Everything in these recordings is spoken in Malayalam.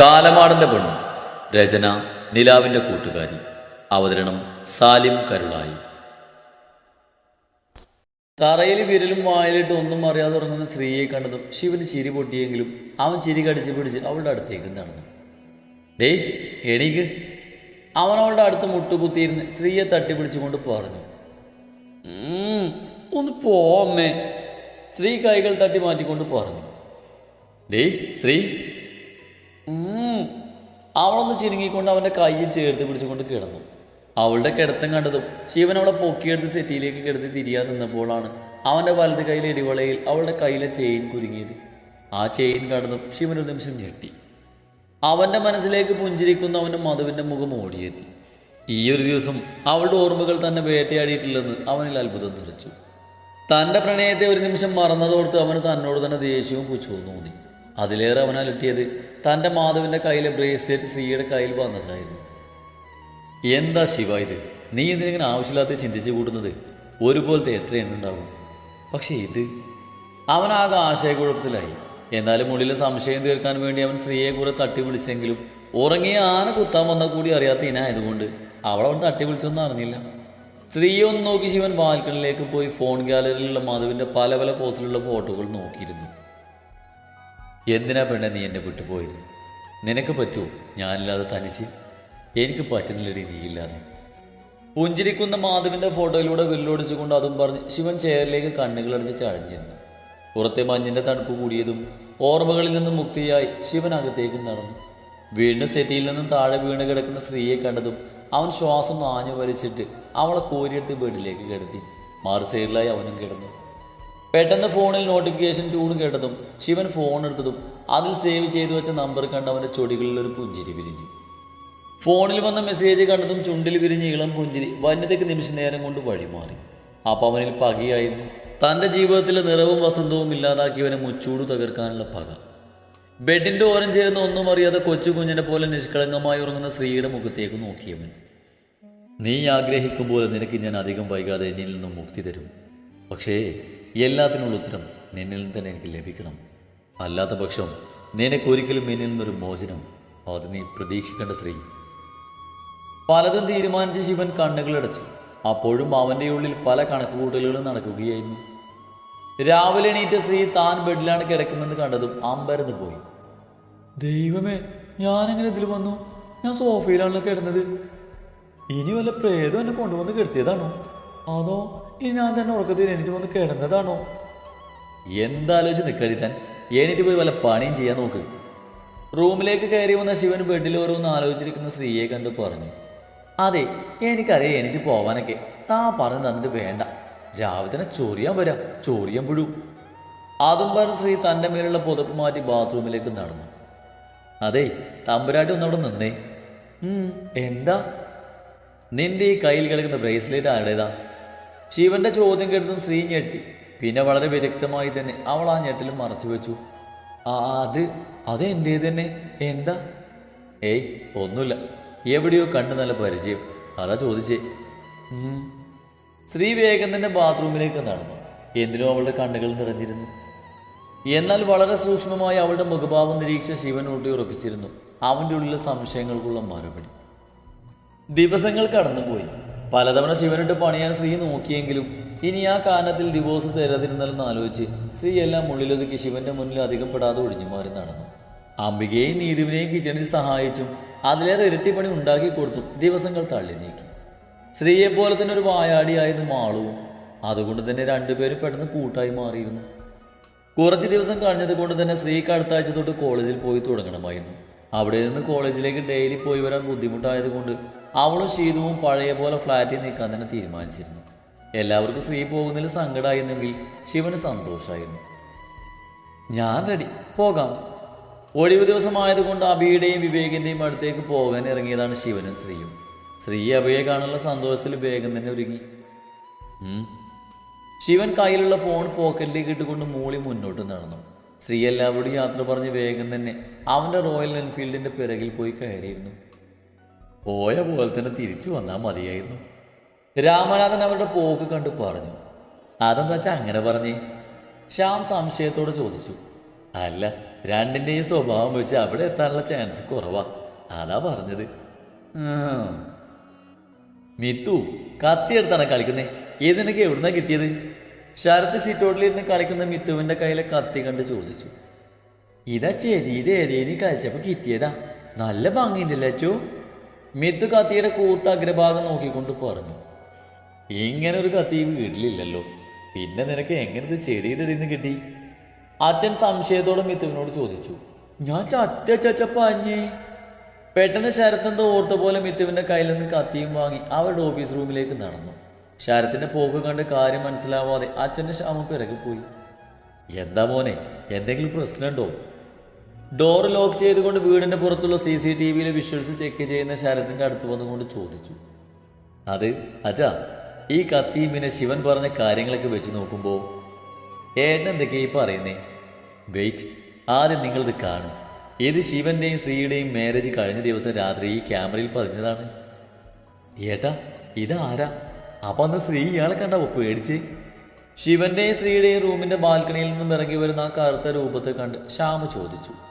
കാലമാടന്റെ പെണ്ണ്. രചന നിലാവിന്റെ കൂട്ടുകാരി. അവതരണം സാലിം കരുളായി. തറയിൽ വിരലും വായിലിട്ട് ഒന്നും അറിയാതെ ഉറങ്ങുന്ന സ്ത്രീയെ കണ്ടതും ശിവന് ചിരി പൊട്ടിയെങ്കിലും അവൻ ചിരി കടിച്ച് പിടിച്ച് അവളുടെ അടുത്തേക്ക് നടന്നു. ഡേയ് എണീക്ക്. അവൻ അവളുടെ അടുത്ത് മുട്ടുകുത്തിയിരുന്ന് സ്ത്രീയെ തട്ടിപ്പിടിച്ചുകൊണ്ട് പറഞ്ഞു. ഒന്ന് ഒന്ന് പോമ്മേ സ്ത്രീ കൈകൾ തട്ടി മാറ്റിക്കൊണ്ട് പറഞ്ഞു. ഡേയ് സ്ത്രീ. അവളൊന്ന് ചിരുങ്ങിക്കൊണ്ട് അവന്റെ കയ്യിൽ ചേർത്ത് പിടിച്ചുകൊണ്ട് കിടന്നു. അവളുടെ കിടത്തം കണ്ടതും ശിവൻ അവളെ പൊക്കിയെടുത്ത് സെറ്റിയിലേക്ക് കിടത്തി തിരിയാൻ നിന്നപ്പോഴാണ് അവന്റെ വലത് കയ്യിലെ ഇടിവളയിൽ അവളുടെ കയ്യിലെ ചെയിൻ കുരുങ്ങിയത്. ആ ചെയിൻ കണ്ടതും ശിവൻ ഒരു നിമിഷം ഞെട്ടി. അവന്റെ മനസ്സിലേക്ക് പുഞ്ചിരിക്കുന്ന അവന്റെ മധുവിന്റെ മുഖം ഓടിയെത്തി. ഈ ഒരു ദിവസം അവളുടെ ഓർമ്മകൾ തന്നെ വേട്ടയാടിയിട്ടില്ലെന്ന് അവനിൽ അത്ഭുതം നിറച്ചു. തന്റെ പ്രണയത്തെ ഒരു നിമിഷം മറന്നതോർത്ത് അവന് തന്നോട് തന്നെ ദേഷ്യവും പുച്ഛവും തോന്നി. അതിലേറെ അവൻ അലട്ടിയത് തന്റെ മാധവിന്റെ കയ്യിലെ ബ്രേസ്ലെറ്റ് ശ്രീയുടെ കയ്യിൽ വന്നതായിരുന്നു. എന്താ ശിവ ഇത്? നീ എന്തിനെങ്ങനെ ആവശ്യമില്ലാത്ത ചിന്തിച്ചു കൂട്ടുന്നത്? ഒരുപോലത്തെ എത്ര എണ്ണുണ്ടാകും പക്ഷേ ഇത് അവനാകെ ആശയക്കുഴപ്പത്തിലായി. എന്നാലും ഉള്ളിലെ സംശയം തീർക്കാൻ വേണ്ടി അവൻ സ്ത്രീയെ കൂടെ തട്ടി വിളിച്ചെങ്കിലും ഉറങ്ങിയ ആന കുത്താൻ വന്നാൽ കൂടി അറിയാത്ത ഇനായതുകൊണ്ട് അവളവൻ തട്ടി വിളിച്ചൊന്നും അറിഞ്ഞില്ല. സ്ത്രീയെ ഒന്ന് നോക്കി ശിവൻ ബാൽക്കണിലേക്ക് പോയി ഫോൺ ഗാലറിയിലുള്ള മധുവിന്റെ പല പല പോസ്റ്റിലുള്ള ഫോട്ടോകൾ നോക്കിയിരുന്നു. എന്തിനാ പെണ്ണ നീ എന്നെ വിട്ടുപോയത്? നിനക്ക് പറ്റുമോ ഞാനില്ലാതെ തനിച്ച്? എനിക്ക് പറ്റുന്നില്ലടി നീയില്ലാതെ. പുഞ്ചിരിക്കുന്ന മാധവിന്റെ ഫോട്ടോയിലൂടെ വില്ലൊടിച്ചുകൊണ്ട് അതും പറഞ്ഞ് ശിവൻ ചെയറിലേക്ക് കണ്ണുകളടിച്ച് ചഴഞ്ഞിരുന്നു പുറത്തെ മഞ്ഞിന്റെ തണുപ്പ് കൂടിയതും ഓർമ്മകളിൽ നിന്നും മുക്തിയായി ശിവൻ അകത്തേക്ക് നടന്നു. വീണ് സെറ്റിയിൽ നിന്നും താഴെ വീണ് കിടക്കുന്ന സ്ത്രീയെ കണ്ടതും അവൻ ശ്വാസം നാഞ്ഞു വലിച്ചിട്ട് അവളെ കോരിയെടുത്ത് ബെഡിലേക്ക് കിടത്തി. മാറു സൈഡിലായി അവനും കിടന്നു. പെട്ടെന്ന് ഫോണിൽ നോട്ടിഫിക്കേഷൻ ട്യൂൺ കേട്ടതും ശിവൻ ഫോൺ എടുത്തതും അതിൽ സേവ് ചെയ്തു വെച്ച നമ്പർ കണ്ട് അവന്റെ ചൊടികളിൽ ഒരു പുഞ്ചിരി വിരിഞ്ഞു. ഫോണിൽ വന്ന മെസ്സേജ് കണ്ടതും ചുണ്ടിൽ വിരിഞ്ഞ ഇളം പുഞ്ചിരി വന്യതയ്ക്ക് നിമിഷ നേരം കൊണ്ട് വഴിമാറി. അപ്പം അവനിൽ പകയായിരുന്നു. തന്റെ ജീവിതത്തിലെ നിറവും വസന്തവും ഇല്ലാതാക്കിയവനെ മുച്ചൂട് തകർക്കാനുള്ള പക. ബെഡിന്റെ ഓരം ചേർന്ന് ഒന്നും അറിയാതെ കൊച്ചു കുഞ്ഞിനെ പോലെ നിഷ്കളങ്കമായി ഉറങ്ങുന്ന സ്ത്രീയുടെ മുഖത്തേക്ക് നോക്കിയവൻ. നീ ആഗ്രഹിക്കും പോലെ നിനക്ക് ഞാൻ അധികം വൈകാതെ എന്നിൽ നിന്നും മുക്തി തരും. പക്ഷേ എല്ലാത്തിനുള്ള ഉത്തരം നിന്നിൽ നിന്ന് തന്നെ എനിക്ക് ലഭിക്കണം. അല്ലാത്ത പക്ഷം നിനക്കൊരിക്കലും എന്നിൽ നിന്നൊരു മോചനം അത് നീ പ്രതീക്ഷിക്കേണ്ട സ്ത്രീ പലതും തീരുമാനിച്ച ശിവൻ കണ്ണുകളടച്ചു അപ്പോഴും അവന്റെ ഉള്ളിൽ പല കണക്കുകൂട്ടലുകളും നടക്കുകയായിരുന്നു. രാവിലെ എണീറ്റ സ്ത്രീ താൻ ബെഡിലാണ് കിടക്കുന്നത് കണ്ടതും അമ്പരന്ന് പോയി. ദൈവമേ ഞാനെങ്ങനെ ഇതിൽ വന്നു? ഞാൻ സോഫയിലാണല്ലോ കിടന്നത്. ഇനി വല്ല പ്രേതം എന്നെ കൊണ്ടുവന്ന് കിടത്തിയതാണോ? അതോ ഇനി ഞാൻ തന്നെ ഉറക്കത്തിൽ എണീറ്റ് വന്ന് കിടന്നതാണോ? എന്താലോചിച്ച് നിൽക്കടി താൻ. എണീറ്റ് പോയി വല്ല പണിയും ചെയ്യാൻ നോക്ക്. റൂമിലേക്ക് കയറി വന്ന ശിവൻ ബെഡിൽ ഓരോന്ന് ആലോചിച്ചിരിക്കുന്ന സ്ത്രീയെ കണ്ട് പറഞ്ഞു. അതെ എനിക്കറിയാം എനിക്ക് പോവാനൊക്കെ. താ പറഞ്ഞു തന്നിട്ട് വേണ്ട. രാവിലെ തന്നെ ചൊറിയാൻ വരാം. ചൊറിയാൻ പുഴു അതും പറഞ്ഞ ശ്രീ തന്റെ മേലുള്ള പുതപ്പ് മാറ്റി ബാത്റൂമിലേക്ക് നടന്നു. അതെ തമ്പുരാട്ടി ഒന്ന് അവിടെ നിന്നേ. എന്താ? നിന്റെ ഈ കയ്യിൽ കിടക്കുന്ന ബ്രേസ്ലെറ്റ് ആരുടേതാ? ശിവന്റെ ചോദ്യം കേട്ടതും ശ്രീ ഞെട്ടി. പിന്നെ വളരെ വിദഗ്ധമായി തന്നെ അവൾ ആ ഞെട്ടിൽ മറച്ചു വെച്ചു. ആ അത് അത് എന്റെ തന്നെ? എന്താ? ഏയ് ഒന്നുമില്ല. എവിടെയോ കണ്ടു നല്ല പരിചയം. അതാ ചോദിച്ചേ. ശ്രീ വേഗം തന്നെ ബാത്റൂമിലേക്ക് നടന്നു. എന്തിനോ അവളുടെ കണ്ണുകൾ നിറഞ്ഞിരുന്നു? എന്നാൽ വളരെ സൂക്ഷ്മമായി അവളുടെ മുഖഭാവം നിരീക്ഷിച്ച ശിവൻ ഊട്ടി ഉറപ്പിച്ചിരുന്നു. അവന്റെ ഉള്ളിലെ സംശയങ്ങൾക്കുള്ള മറുപടി. ദിവസങ്ങൾ കടന്നുപോയി. പലതവണ ശിവനിട്ട് പണിയാൻ സ്ത്രീ നോക്കിയെങ്കിലും ഇനി ആ കാരണത്തിൽ ഡിവോഴ്സ് തരാതിരുന്നാലെന്ന് ആലോചിച്ച് സ്ത്രീ എല്ലാം ഉള്ളിലൊതുക്കി ശിവന്റെ മുന്നിൽ അധികം പെടാതെ ഒഴിഞ്ഞു മാറി നടന്നു. അംബികയെയും നീതുവിനെയും കിച്ചണിൽ സഹായിച്ചും അതിലേറെ ഇരട്ടിപ്പണി പണി ഉണ്ടാക്കി കൊടുത്തും ദിവസങ്ങൾ തള്ളി നീക്കി. സ്ത്രീയെ പോലെ തന്നെ ഒരു വായാടിയായിരുന്നു മാളുവും. അതുകൊണ്ട് തന്നെ രണ്ടുപേരും പെട്ടെന്ന് കൂട്ടായി മാറിയിരുന്നു. കുറച്ച് ദിവസം കഴിഞ്ഞത് കൊണ്ട് തന്നെ സ്ത്രീക്ക് അടുത്താഴ്ച തൊട്ട് കോളേജിൽ പോയി തുടങ്ങണമായിരുന്നു. അവിടെ നിന്ന് കോളേജിലേക്ക് ഡെയിലി പോയി വരാൻ ബുദ്ധിമുട്ടായതുകൊണ്ട് അവളും ശീതവും പഴയ പോലെ ഫ്ലാറ്റിൽ നിൽക്കാൻ തന്നെ തീരുമാനിച്ചിരുന്നു. എല്ലാവർക്കും സ്ത്രീ പോകുന്നതിൽ സങ്കടമായിരുന്നെങ്കിൽ ശിവന് സന്തോഷമായിരുന്നു ഞാൻ റെഡി പോകാം. ഒഴിവ് ദിവസമായതുകൊണ്ട് അബിയുടെയും വിവേകിന്റെയും അടുത്തേക്ക് പോകാൻ ഇറങ്ങിയതാണ് ശിവനും ശ്രീയും. ശ്രീ അബിയെ കാണാനുള്ള സന്തോഷത്തിൽ വേഗം തന്നെ ഒരുങ്ങി. ശിവൻ കയ്യിലുള്ള ഫോൺ പോക്കറ്റിലേക്ക് ഇട്ടുകൊണ്ട് മൂളി മുന്നോട്ട് നടന്നു. ശ്രീ എല്ലാവരോടും യാത്ര പറഞ്ഞ് വേഗം തന്നെ അവന്റെ റോയൽ എൻഫീൽഡിന്റെ പിറകിൽ പോയി കയറിയിരുന്നു. പോയ പോലെ തന്നെ തിരിച്ചു വന്നാൽ മതിയായിരുന്നു. രാമനാഥൻ അവരുടെ പോക്ക് കണ്ടു പറഞ്ഞു. അതെന്താ വെച്ചാൽ അങ്ങനെ പറഞ്ഞേ? ശ്യാം സംശയത്തോടെ ചോദിച്ചു. അല്ല രണ്ടിന്റെയും സ്വഭാവം വെച്ച് അവിടെ എത്താനുള്ള ചാൻസ് കുറവാ. അതാ പറഞ്ഞത്. മിത്തു കത്തിയെടുത്താണ് കളിക്കുന്നേ? ഇതിനൊക്കെ എവിടുന്നാ കിട്ടിയത്? ശരത്ത് സീറ്റോട്ടിലിരുന്ന് കളിക്കുന്ന മിത്തുവിന്റെ കയ്യിലെ കത്തി കണ്ട് ചോദിച്ചു. ഇതാ ചെതി ഇത് കളിച്ചപ്പോൾ കിട്ടിയതാ. നല്ല ഭംഗിയുണ്ടല്ലേ അച്ചു? മിത്തു കത്തിയുടെ കൂത്ത അഗ്രഭാഗം നോക്കിക്കൊണ്ട് പറഞ്ഞു ഇങ്ങനെ ഒരു കത്തി വീട്ടിലില്ലല്ലോ. പിന്നെ നിനക്ക് എങ്ങനത്തെ ചെടിയുടെ ഇടയിൽ നിന്ന് കിട്ടി? അച്ഛൻ സംശയത്തോടെ മിത്തുവിനോട് ചോദിച്ചു ഞാൻ ചത്ത ചച്ചപ്പാഞ്ഞേ പെട്ടെന്ന് ശരത്തെന്തോ ഓർത്ത പോലെ മിത്തുവിന്റെ കയ്യിൽ നിന്ന് കത്തിയും വാങ്ങി അവരുടെ ഓഫീസ് റൂമിലേക്ക് നടന്നു. ശരത്തിന്റെ പോക്ക് കണ്ട് കാര്യം മനസ്സിലാവാതെ അച്ഛന്റെ ക്ഷാമം പിറകെ പോയി. എന്താ മോനെ എന്തെങ്കിലും പ്രശ്നമുണ്ടോ? ഡോർ ലോക്ക് ചെയ്തുകൊണ്ട് വീടിന്റെ പുറത്തുള്ള സി സി ടി വിയിലെ വിഷ്വൽസ് ചെക്ക് ചെയ്യുന്ന ശരത്തിന്റെ അടുത്ത് വന്നുകൊണ്ട് ചോദിച്ചു. അത് അജ ഈ കത്തിയും പിന്നെ ശിവൻ പറഞ്ഞ കാര്യങ്ങളൊക്കെ വെച്ച് നോക്കുമ്പോൾ ഏട്ടൻ എന്തൊക്കെയാ ഈ പറയുന്നേ? വെയിറ്റ് ആദ്യം നിങ്ങളിത് കാണും. ഇത് ശിവന്റെയും ശ്രീയുടെയും മാരേജ് കഴിഞ്ഞ ദിവസം രാത്രി ഈ ക്യാമറയിൽ പതിഞ്ഞതാണ്. ഏട്ടാ ഇതാരാ? അപ്പൊ അന്ന് ശ്രീ ഇയാളെ കണ്ടാവോ പേടിച്ച്. ശിവന്റെയും ശ്രീയുടെയും റൂമിന്റെ ബാൽക്കണിയിൽ നിന്നും ഇറങ്ങി വരുന്ന ആ കറുത്ത രൂപത്തെ കണ്ട് ശ്യാമ ചോദിച്ചു.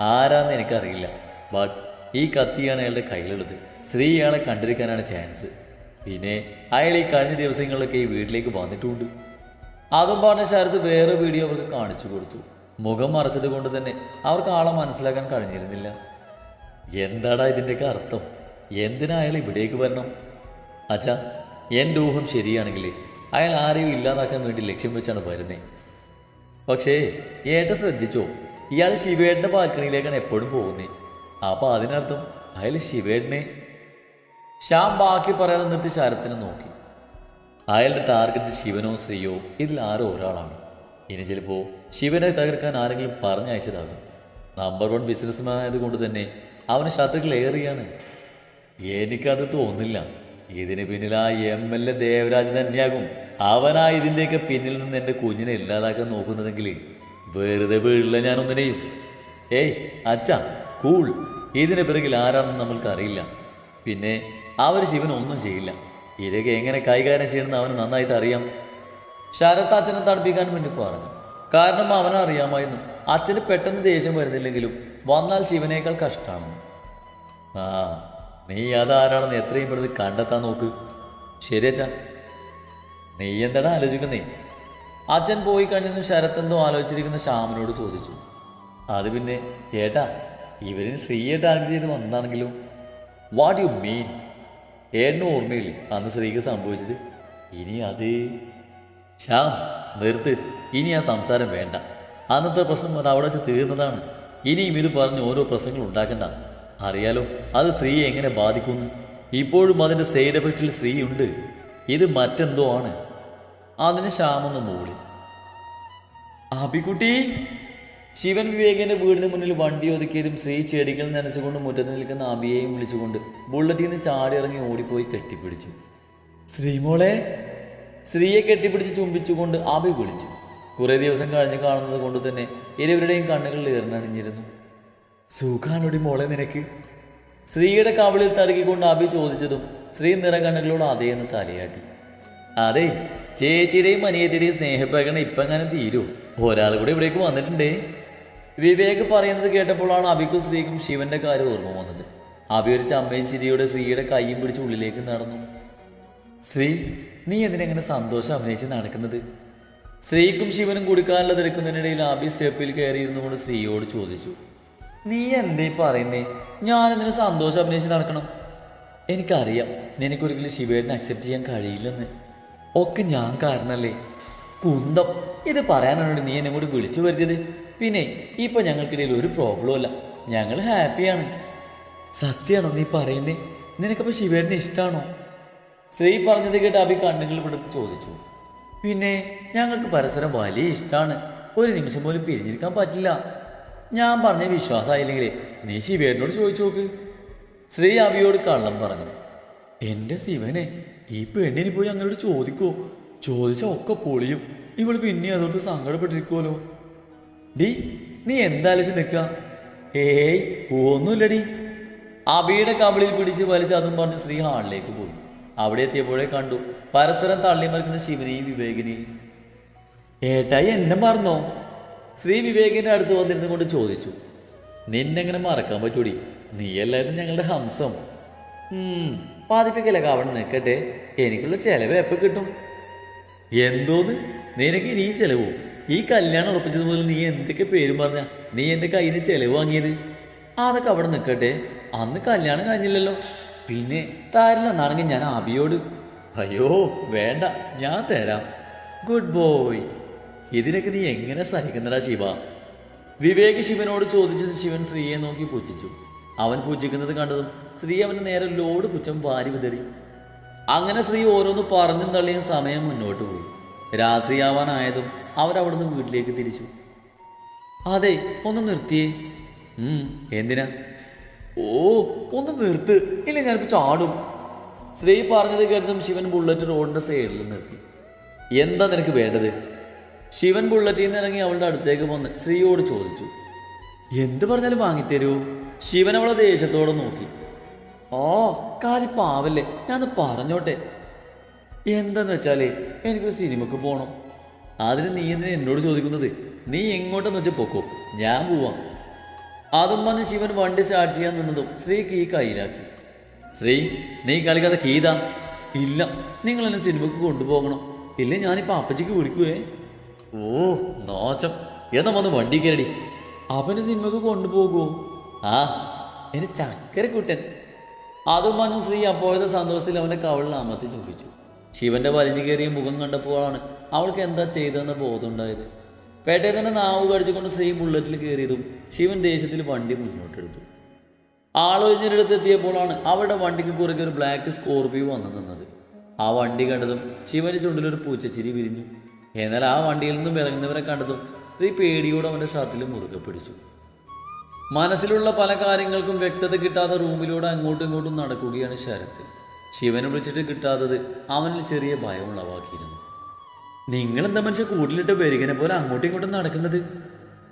ആരാന്ന് എനിക്കറിയില്ല. ബട്ട് ഈ കത്തിയാണ് അയാളുടെ കയ്യിലുള്ളത്. സ്ത്രീ ഇയാളെ കണ്ടിരിക്കാനാണ് ചാൻസ് പിന്നെ അയാൾ ഈ കഴിഞ്ഞ ദിവസങ്ങളിലൊക്കെ ഈ വീട്ടിലേക്ക് വന്നിട്ടുമുണ്ട് അതും പറഞ്ഞ ശരത്ത് വേറെ വീഡിയോ അവർക്ക് കാണിച്ചു കൊടുത്തു. മുഖം മറച്ചത് കൊണ്ട് തന്നെ അവർക്ക് ആളെ മനസ്സിലാക്കാൻ കഴിഞ്ഞിരുന്നില്ല. എന്താടാ ഇതിന്റെയൊക്കെ അർത്ഥം? എന്തിനാ അയാൾ ഇവിടേക്ക് വരണം? അച്ഛാ എന്റെ ഊഹം ശരിയാണെങ്കിൽ അയാൾ ആരെയും ഇല്ലാതാക്കാൻ വേണ്ടി ലക്ഷ്യം വെച്ചാണ് വരുന്നത് പക്ഷേ ഏട്ട ശ്രദ്ധിച്ചോ? ഇയാൾ ശിവേട്ടന്റെ ബാൽക്കണിയിലേക്കാണ് എപ്പോഴും പോകുന്നത് അപ്പോൾ അതിനർത്ഥം അയാൾ ശിവേട്ടനെ ശ്യാം ബാക്കി പറയാതെ നിർത്തി ശരത്തിനെ നോക്കി. അയാളുടെ ടാർഗറ്റ് ശിവനോ ശ്രീയോ ഇതിൽ ആരോ ഒരാളാണ്. ഇനി ചിലപ്പോൾ ശിവനെ തകർക്കാൻ ആരെങ്കിലും പറഞ്ഞയച്ചതാകും. നമ്പർ വൺ ബിസിനസ്മാൻ ആയതുകൊണ്ട് തന്നെ അവന് ശത്രുക്കൾ ഏറിയാണ്. എനിക്കത് തോന്നില്ല. ഇതിന് പിന്നിൽ ആ എം എൽ എ ദേവരാജ് തന്നെയാകും. അവനാ ഇതിന്റെയൊക്കെ പിന്നിൽ നിന്ന് എന്റെ കുഞ്ഞിനെ ഇല്ലാതാക്കാൻ നോക്കുന്നതെങ്കിൽ വെറുതെ വീഴില്ല ഞാനൊന്നിനെയും ഏയ് അച്ഛ കൂൾ. ഇതിന് പിറകിൽ ആരാണെന്ന് നമ്മൾക്ക് അറിയില്ല പിന്നെ അവർ ശിവൻ ഒന്നും ചെയ്യില്ല. ഇതൊക്കെ എങ്ങനെ കൈകാര്യം ചെയ്യണമെന്ന് അവന് നന്നായിട്ട് അറിയാം. ശരത്ത് അച്ഛനെ തണുപ്പിക്കാൻ വേണ്ടി പറഞ്ഞു. കാരണം അവനറിയാമായിരുന്നു അച്ഛന് പെട്ടെന്ന് ദേഷ്യം വരുന്നില്ലെങ്കിലും വന്നാൽ ശിവനേക്കാൾ കഷ്ടമാണെന്ന് ആ നീ അതാരാണെന്ന് എത്രയും പെടുത്ത് കണ്ടെത്താൻ നോക്ക്. ശരി അച്ഛാ. നീ എന്താടാ ആലോചിക്കുന്നേ? അച്ഛൻ പോയി കഴിഞ്ഞതും ശരത്ത് എന്തോ ആലോചിച്ചിരിക്കുന്ന ശ്യാമിനോട് ചോദിച്ചു. അത് പിന്നെ ഏട്ടാ ഇവരിന് സ്ത്രീയെ ടാർഗറ്റ് ചെയ്ത് വന്നാണെങ്കിലും വാട്ട് യു മീൻ ഏട്ടന് ഓർമ്മയില്ലേ അന്ന് സ്ത്രീക്ക് സംഭവിച്ചത്? ഇനി അത് ശ്യാം നിർത്ത്. ഇനി ആ സംസാരം വേണ്ട. അന്നത്തെ പ്രശ്നം അത് അവിടെ വെച്ച് തീർന്നതാണ്. ഇനിയും ഇത് പറഞ്ഞ് ഓരോ പ്രശ്നങ്ങൾ ഉണ്ടാക്കണ്ട. അറിയാലോ അത് സ്ത്രീയെ എങ്ങനെ ബാധിക്കുന്നു ഇപ്പോഴും അതിന്റെ സൈഡ് എഫക്റ്റിൽ സ്ത്രീ ഉണ്ട് ഇത് മറ്റെന്തോ ആണ്. അതിന് ശ്യാമൊന്ന് മൂളി ആപ്പിക്കുട്ടി ശിവൻ വിവേകന്റെ വീടിന് മുന്നിൽ വണ്ടി ഒതുക്കിയതും ശ്രീ ചെടികൾ നനച്ചുകൊണ്ട് മുറ്റത്ത് നിൽക്കുന്ന അബിയെയും വിളിച്ചുകൊണ്ട് ബുള്ളറ്റിൽ നിന്ന് ചാടി ഇറങ്ങി ഓടിപ്പോയി കെട്ടിപ്പിടിച്ചു. ശ്രീമോളെ സ്ത്രീയെ കെട്ടിപ്പിടിച്ച് ചുംബിച്ചുകൊണ്ട് ആബി വിളിച്ചു. കുറേ ദിവസം കഴിഞ്ഞ് കാണുന്നത് കൊണ്ട് തന്നെ ഇരുവരുടെയും കണ്ണുകളിൽ ഏറിനണിഞ്ഞിരുന്നു സുഖാണോടി മോളെ നിനക്ക്? സ്ത്രീയുടെ കവിളിൽ തടുക്കിക്കൊണ്ട് അബി ചോദിച്ചതും സ്ത്രീ നിറകണ്ണുകളോട് അതേന്ന് തലയാട്ടി. അതെ ചേച്ചിയുടെയും അനിയത്തിയുടെയും സ്നേഹപ്രകടനം ഇപ്പം അങ്ങനെ തീരൂ. ഒരാൾ കൂടെ ഇവിടേക്ക് വന്നിട്ടുണ്ടേ. വിവേക് പറയുന്നത് കേട്ടപ്പോഴാണ് അബിക്കും ശ്രീക്കും ശിവന്റെ കാര്യം ഓർമ്മ വന്നത്. അബി ഒരു ചമ്മയും ചിരിയോടെ ശ്രീയുടെ കൈയും പിടിച്ച് ഉള്ളിലേക്ക് നടന്നു. ശ്രീ നീ എന്തിനെങ്ങനെ സന്തോഷം അഭിനയിച്ച് നടക്കുന്നത്? ശ്രീക്കും ശിവനും കുടിക്കാനുള്ള എടുക്കുന്നതിനിടയിൽ അഭി സ്റ്റെപ്പിൽ കയറിയിരുന്നു കൊണ്ട് ശ്രീയോട് ചോദിച്ചു. നീ എന്തേ പറയുന്നേ? ഞാൻ എന്തിനു സന്തോഷം അഭിനയിച്ച് നടക്കണം? എനിക്കറിയാം നിനക്കൊരിക്കലും ശിവേട്ടനെ അക്സെപ്റ്റ് ചെയ്യാൻ കഴിയില്ലെന്ന്. ഒക്കെ ഞാൻ കാരണല്ലേ? കുന്തം. ഇത് പറയാനാണ് നീ എന്നെ കൂടി വിളിച്ചു വരുത്തിയത്? പിന്നെ ഇപ്പൊ ഞങ്ങൾക്കിടയിൽ ഒരു പ്രോബ്ലം അല്ല ഞങ്ങൾ ഹാപ്പിയാണ് സത്യമാണോ നീ പറയുന്നേ? നിനക്കപ്പോൾ ശിവേട്ടനെ ഇഷ്ടമാണോ ശ്രീ പറഞ്ഞത് കേട്ട് അഭി കണ്ണുകൾ പിടുത്ത് ചോദിച്ചു. പിന്നെ ഞങ്ങൾക്ക് പരസ്പരം വലിയ ഇഷ്ടമാണ് ഒരു നിമിഷം പോലും പിരിഞ്ഞിരിക്കാൻ പറ്റില്ല. ഞാൻ പറഞ്ഞ വിശ്വാസമായില്ലെങ്കിലേ നീ ശിവേട്ടനോട് ചോദിച്ചു നോക്ക്. ശ്രീ അഭിയോട് കള്ളം പറഞ്ഞു. എന്റെ ശിവനെ ഈ പെണ്ണിന് പോയി അങ്ങനോട് ചോദിക്കോ? ചോദിച്ച ഒക്കെ പൊളിയും. ഇവൾ പിന്നെ അതോട്ട് സങ്കടപ്പെട്ടിരിക്കുമല്ലോ ഡി നീ എന്താലോചിച്ച് നിൽക്കുക ഏയ് ഒന്നുമില്ലടി. അബിയുടെ കബളിൽ പിടിച്ച് വലിച്ച് അതും പറഞ്ഞ് ശ്രീ ഹാളിലേക്ക് പോയി. അവിടെ എത്തിയപ്പോഴേ കണ്ടു പരസ്പരം തള്ളി മറിക്കുന്ന ശിവനെയും വിവേകിനെയും. ഏട്ടായി എന്നെ മറന്നോ? ശ്രീ വിവേകിന്റെ അടുത്ത് വന്നിരുന്നു കൊണ്ട് ചോദിച്ചു. നിന്നെങ്ങനെ മറക്കാൻ പറ്റൂടി? നീയല്ലായിരുന്നു ഞങ്ങളുടെ ഹംസം. ഉം, പാതിപ്പിക്കലൊക്കെ അവിടെ നിൽക്കട്ടെ എനിക്കുള്ള ചെലവ് എപ്പോൾ കിട്ടും? എന്തോന്ന്? നിനക്ക് ഇനിയും ചെലവോ? ഈ കല്യാണം ഉറപ്പിച്ചത് മുതൽ നീ എന്തൊക്കെ പേരും പറഞ്ഞ? നീ എന്റെ കയ്യിൽ നിന്ന് ചെലവ് വാങ്ങിയത്? അതൊക്കെ അവിടെ നിൽക്കട്ടെ അന്ന് കല്യാണം കഴിഞ്ഞില്ലല്ലോ. പിന്നെ തരില്ലെന്നാണെങ്കിൽ ഞാൻ അബിയോട് അയ്യോ വേണ്ട ഞാൻ തരാം. ഗുഡ് ബോയ് ഇതിനൊക്കെ നീ എങ്ങനെ സഹിക്കുന്നടാ ശിവ? വിവേക് ശിവനോട് ചോദിച്ചത് ശിവൻ ശ്രീയെ നോക്കി പുച്ഛിച്ചു. അവൻ പൂജിക്കുന്നത് കണ്ടതും സ്ത്രീ അവന് നേരെ ലോഡ് പുച്ഛം വാരി വിതറി. അങ്ങനെ സ്ത്രീ ഓരോന്ന് പറഞ്ഞും തള്ളിയും സമയം മുന്നോട്ട് പോയി. രാത്രിയാവാനായതും അവരവിടുന്ന് വീട്ടിലേക്ക് തിരിച്ചു. അതെ ഒന്ന് നിർത്തിയേ. എന്തിനാ? ഓ ഒന്ന് നിർത്ത്. ഇല്ല ഞാനിപ്പോ ചാടും. സ്ത്രീ പറഞ്ഞത് കേട്ടതും ശിവൻ ബുള്ളറ്റ് റോഡിന്റെ സൈഡിൽ നിർത്തി. എന്താ നിനക്ക് വേണ്ടത്? ശിവൻ ബുള്ളറ്റിൽ നിന്ന് ഇറങ്ങി അവളുടെ അടുത്തേക്ക് വന്ന് സ്ത്രീയോട് ചോദിച്ചു. എന്ത് പറഞ്ഞാലും വാങ്ങിത്തരൂ. ശിവൻ അവളെ ദേഷ്യത്തോടെ നോക്കി. ഓ കാലി പാവല്ലേ ഞാൻ പറഞ്ഞോട്ടെ. എന്താന്ന് വെച്ചാലേ എനിക്കൊരു സിനിമക്ക് പോകണം അതിന് നീ എന്തിനാ എന്നോട് ചോദിക്കുന്നത്? നീ എങ്ങോട്ടെന്ന് വെച്ചാൽ പൊക്കോ ഞാൻ പോവാം. അതും പറഞ്ഞ് ശിവൻ വണ്ടി സ്റ്റാർട്ട് ചെയ്യാൻ നിന്നതും ശ്രീ കീ കയ്യിലാക്കി. ശ്രീ നീ കളിക്കാതെ കീതാ? ഇല്ല നിങ്ങൾ എന്നെ സിനിമക്ക് കൊണ്ടുപോകണം. ഇല്ല ഞാനിപ്പോ അപ്പച്ചിക്ക് വിളിക്കുവേ? ഓ നോശം. എന്നാ വന്ന് വണ്ടി കയറടി. അവന് സിനിമക്ക് കൊണ്ടുപോകുമോ ആ എന്റെ ചക്കരക്കുട്ടൻ അതും പറഞ്ഞ് ശ്രീ അപ്പോഴത്തെ സന്തോഷത്തിൽ അവന്റെ കവളിൽ അമർത്തി ചുംബിച്ചു. ശിവന്റെ വലിഞ്ഞു കയറിയ മുഖം കണ്ടപ്പോഴാണ് അവൾക്ക് എന്താ ചെയ്തതെന്ന ബോധമുണ്ടായത് പേട്ടയിൽ തന്നെ നാവ് കടിച്ചുകൊണ്ട് ശ്രീ ബുള്ളറ്റിൽ കയറിയതും ശിവൻ ദേശത്തിൽ വണ്ടി മുന്നോട്ടെടുത്തു. ആളൊഴിഞ്ഞൊരിടത്ത് എത്തിയപ്പോഴാണ് അവരുടെ വണ്ടിക്ക് കുറുകെ ഒരു ബ്ലാക്ക് സ്കോർപിയോ വന്നു നിന്നത്. ആ വണ്ടി കണ്ടതും ശിവന്റെ ചുണ്ടിലൊരു പൂച്ചച്ചിരി വിരിഞ്ഞു. എന്നാൽ ആ വണ്ടിയിൽ നിന്നും ഇറങ്ങുന്നവരെ കണ്ടതും ശ്രീ പേടിയോടെ അവന്റെ ഷർട്ടിൽ മുറുകെ പിടിച്ചു. മനസ്സിലുള്ള പല കാര്യങ്ങൾക്കും വ്യക്തത കിട്ടാതെ റൂമിലൂടെ അങ്ങോട്ടും ഇങ്ങോട്ടും നടക്കുകയാണ് ശരത്ത് ശിവനെ വിളിച്ചിട്ട് കിട്ടാത്തത് അവനിൽ ചെറിയ ഭയം ഉളവാക്കിയിരുന്നു. നിങ്ങളെന്താ മനുഷ്യ കൂട്ടിലിട്ട് പെരുകനെ പോലെ അങ്ങോട്ടും ഇങ്ങോട്ടും നടക്കുന്നത്?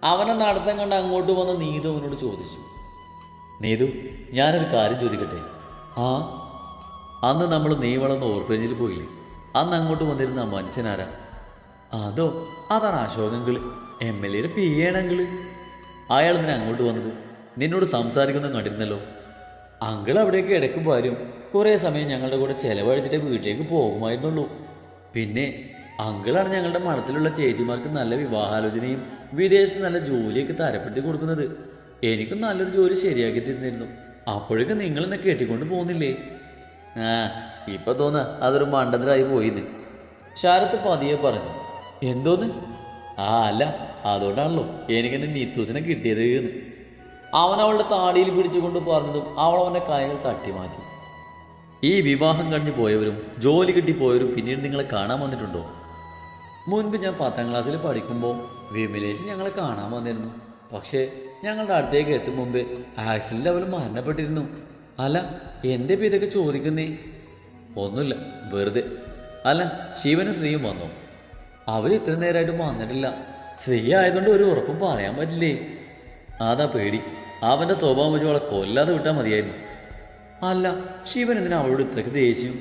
അവനെ നടത്തം കണ്ട് അങ്ങോട്ട് വന്ന് നീതു അവനോട് ചോദിച്ചു. നീതു ഞാനൊരു കാര്യം ചോദിക്കട്ടെ? ആ അന്ന് നമ്മൾ നീ വളർന്ന ഓർഫേജിൽ പോയില്ലേ? അന്ന് അങ്ങോട്ട് വന്നിരുന്ന മനുഷ്യനാരാ? അതോ അതാണ് അശോകങ്കിൾ? എം എൽ എയുടെ പി ആണെങ്കിൽ അയാൾ ഇന്നലെ അങ്ങോട്ട് വന്നത്? നിന്നോട് സംസാരിക്കുന്നത് കണ്ടിരുന്നല്ലോ. അങ്കിൾ അവിടേക്ക് ഇടയ്ക്ക് വരും. കുറേ സമയം ഞങ്ങളുടെ കൂടെ ചെലവഴിച്ചിട്ട് വീട്ടിലേക്ക് പോകുമായിരുന്നുള്ളൂ. പിന്നെ അങ്കിളാണ് ഞങ്ങളുടെ മഠത്തിലുള്ള ചേച്ചിമാർക്ക് നല്ല വിവാഹാലോചനയും വിദേശത്ത് നല്ല ജോലിയൊക്കെ തരപ്പെടുത്തി കൊടുക്കുന്നത്. എനിക്കും നല്ലൊരു ജോലി ശരിയാക്കി തന്നിരുന്നു. അപ്പോഴേക്കും നിങ്ങൾ എന്നെ കെട്ടിക്കൊണ്ട് പോകുന്നില്ലേ? ആ ഇപ്പൊ തോന്നാ അതൊരു മണ്ടത്തിലായി പോയിന്ന്. ശാരത്ത് പതിയെ പറഞ്ഞു. എന്തോന്ന്? ആ അല്ല അതുകൊണ്ടാണല്ലോ എനിക്കെന്റെ നീത്തൂസിനെ കിട്ടിയത് എന്ന് അവൻ അവളുടെ താടിയിൽ പിടിച്ചുകൊണ്ട് പറഞ്ഞതും അവൾ അവന്റെ കൈകൾ തട്ടി മാറ്റി. ഈ വിവാഹം കഴിഞ്ഞ് പോയവരും ജോലി കിട്ടി പോയവരും പിന്നീട് നിങ്ങളെ കാണാൻ വന്നിട്ടുണ്ടോ? മുൻപ് ഞാൻ പത്താം ക്ലാസ്സിൽ പഠിക്കുമ്പോൾ വിമലേജ് ഞങ്ങളെ കാണാൻ വന്നിരുന്നു. പക്ഷേ ഞങ്ങളുടെ അടുത്തേക്ക് എത്തും മുമ്പ് ആക്സിഡന്റ് അവൾ മരണപ്പെട്ടിരുന്നു. അല്ല എന്റെ പേരൊക്കെ ചോദിക്കുന്നേ? ഒന്നുമില്ല വെറുതെ. അല്ല ശിവനും ശ്രീയും വന്നു? അവർ ഇത്ര നേരമായിട്ടും വന്നിട്ടില്ല. ശ്രീ ആയതുകൊണ്ട് ഒരു ഉറപ്പും പറയാൻ പറ്റില്ലേ? അതാ പേടി. അവന്റെ സ്വഭാവം വെച്ച് അവളെ കൊല്ലാതെ വിട്ടാൽ മതിയായിരുന്നു. അല്ല ശിവൻ എന്തിനാ അവളോട് ഇത്രയ്ക്ക് ദേഷ്യം?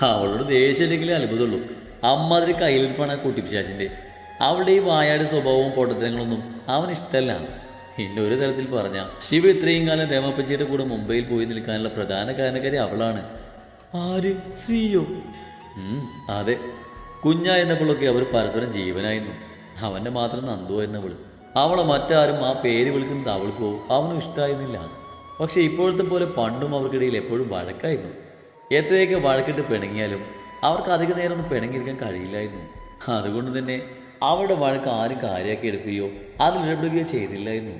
അവളോട് ദേഷ്യമില്ലെങ്കിലേ അത്ഭുതമുള്ളൂ. അമ്മാതിരി കയ്യിലിരിപ്പാണ് ആ കുട്ടിപ്പിശാച്ചിന്റെ അവളുടെ ഈ വായാട് സ്വഭാവവും പൊട്ടത്തരങ്ങളൊന്നും അവൻ ഇഷ്ടമല്ല എന്റെ ഒരു തരത്തിൽ പറഞ്ഞ ശിവ ഇത്രയും കാലം രമപ്പച്ചിയുടെ കൂടെ മുംബൈയിൽ പോയി നിൽക്കാനുള്ള പ്രധാന കാരണക്കാരി അവളാണ്. ആര്? ശ്രീയോ? അതെ. കുഞ്ഞായിരുന്നപ്പോഴൊക്കെ അവർ പരസ്പരം ജീവനായിരുന്നു. അവന്റെ മാത്രം നന്ദുവായിരുന്നു അവൾ അവളെ മറ്റാരും ആ പേര് വിളിക്കുന്നത് അവൾക്കോ അവനും ഇഷ്ടമായിരുന്നില്ല പക്ഷെ ഇപ്പോഴത്തെ പോലെ പണ്ടും അവർക്കിടയിൽ എപ്പോഴും വഴക്കായിരുന്നു. എത്രയൊക്കെ വഴക്കിട്ട് പിണങ്ങിയാലും അവർക്ക് അധിക നേരം ഒന്നും പിണങ്ങിയിരിക്കാൻ കഴിയില്ലായിരുന്നു. അതുകൊണ്ട് തന്നെ അവരുടെ വഴക്ക് ആരും കാര്യമാക്കി എടുക്കുകയോ അതിലിടപെടുകയോ ചെയ്തില്ലായിരുന്നു.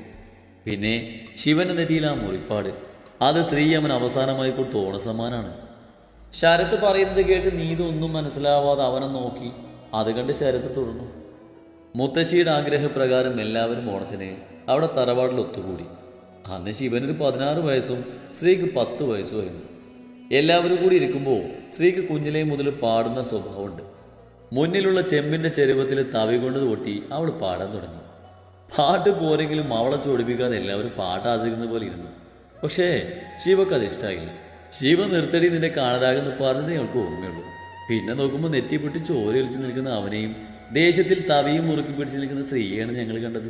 പിന്നെ ശിവന്റെ നെറ്റിയിൽ ആ മുറിപ്പാട്. അത് ശ്രീയമൻ അവസാനമായി കൊടുത്ത ഓണസമ്മാനാണ് ശരത്ത് പറയുന്നത് കേട്ട് നീതൊന്നും മനസ്സിലാവാതെ അവനെ നോക്കി അത് കണ്ട് ശരത്ത് തുടർന്നു മുത്തശ്ശിയുടെ ആഗ്രഹപ്രകാരം എല്ലാവരും ഓണത്തിന് അവിടെ തറവാടിൽ ഒത്തുകൂടി. അന്ന് ശിവനൊരു പതിനാറ് വയസ്സും സ്ത്രീക്ക് പത്ത് വയസ്സുമായിരുന്നു എല്ലാവരും കൂടി ഇരിക്കുമ്പോൾ സ്ത്രീക്ക് കുഞ്ഞിലേ മുതൽ പാടുന്ന സ്വഭാവമുണ്ട്. മുന്നിലുള്ള ചെമ്പിന്റെ ചെരുവത്തിൽ തവി കൊണ്ട് പൊട്ടി അവൾ പാടാൻ തുടങ്ങി. പാട്ട് പോരെങ്കിലും അവളെ ചോടിപ്പിക്കാതെ എല്ലാവരും പാട്ട് ആസ്വദിക്കുന്ന പോലെ ഇരുന്നു. പക്ഷേ ശിവക്ക് അത് ഇഷ്ടമായില്ല ശിവ നിർത്തടി നിന്റെ കാണാതാകുന്ന പറഞ്ഞതേ അവൾക്ക് ഓർമ്മയുള്ളൂ. പിന്നെ നോക്കുമ്പോൾ നെറ്റിപ്പൊട്ടി ചോര ഒലിച്ച് നിൽക്കുന്ന അവനെയും ദേഷ്യത്തിൽ തവിയും മുറുക്കി പിടിച്ച് നിൽക്കുന്ന സ്ത്രീയാണ് ഞങ്ങൾ കണ്ടത്.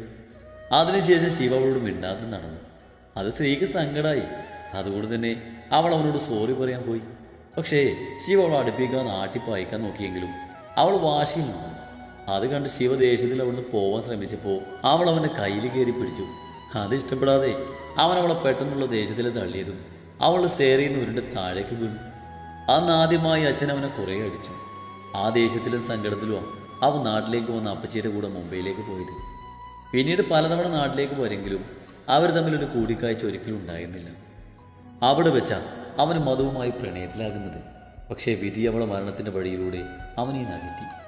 അതിനുശേഷം ശിവ അവളോട് മിണ്ടാതെ നടന്നു. അത് സ്ത്രീക്ക് സങ്കടമായി അതുകൊണ്ട് തന്നെ അവൾ അവനോട് സോറി പറയാൻ പോയി. പക്ഷേ ശിവ അവൾ അടുപ്പിക്കാൻ ആട്ടിപ്പായിക്കാൻ നോക്കിയെങ്കിലും അവൾ വാശിയിൽ നിന്നു. അത് കണ്ട് ശിവ ദേഷ്യത്തിൽ അവിടുന്ന് പോവാൻ ശ്രമിച്ചപ്പോൾ അവൾ അവന്റെ കയ്യിൽ കയറി പിടിച്ചു. അത് ഇഷ്ടപ്പെടാതെ അവൻ അവളെ പെട്ടെന്നുള്ള ദേഷ്യത്തിൽ തള്ളിയതും അവൾ സ്റ്റെയറിൽ നിന്ന് ഉരുണ്ട് താഴേക്ക് വീണു. അന്ന് ആദ്യമായി അച്ഛൻ അവനെ കുറേ അടിച്ചു. ആ ദേഷ്യത്തിലും സങ്കടത്തിലും അവൻ നാട്ടിലേക്ക് വന്ന അപ്പച്ചിയുടെ കൂടെ മുംബൈയിലേക്ക് പോയത്. പിന്നീട് പലതവണ നാട്ടിലേക്ക് പോരെങ്കിലും അവർ തമ്മിലൊരു കൂടിക്കാഴ്ച ഒരിക്കലും ഉണ്ടായിരുന്നില്ല. അവിടെ വെച്ചാൽ അവന് മതവുമായി പ്രണയത്തിലാകുന്നത്. പക്ഷേ വിധി അവളെ മരണത്തിന്റെ വഴിയിലൂടെ അവനെ നകറ്റി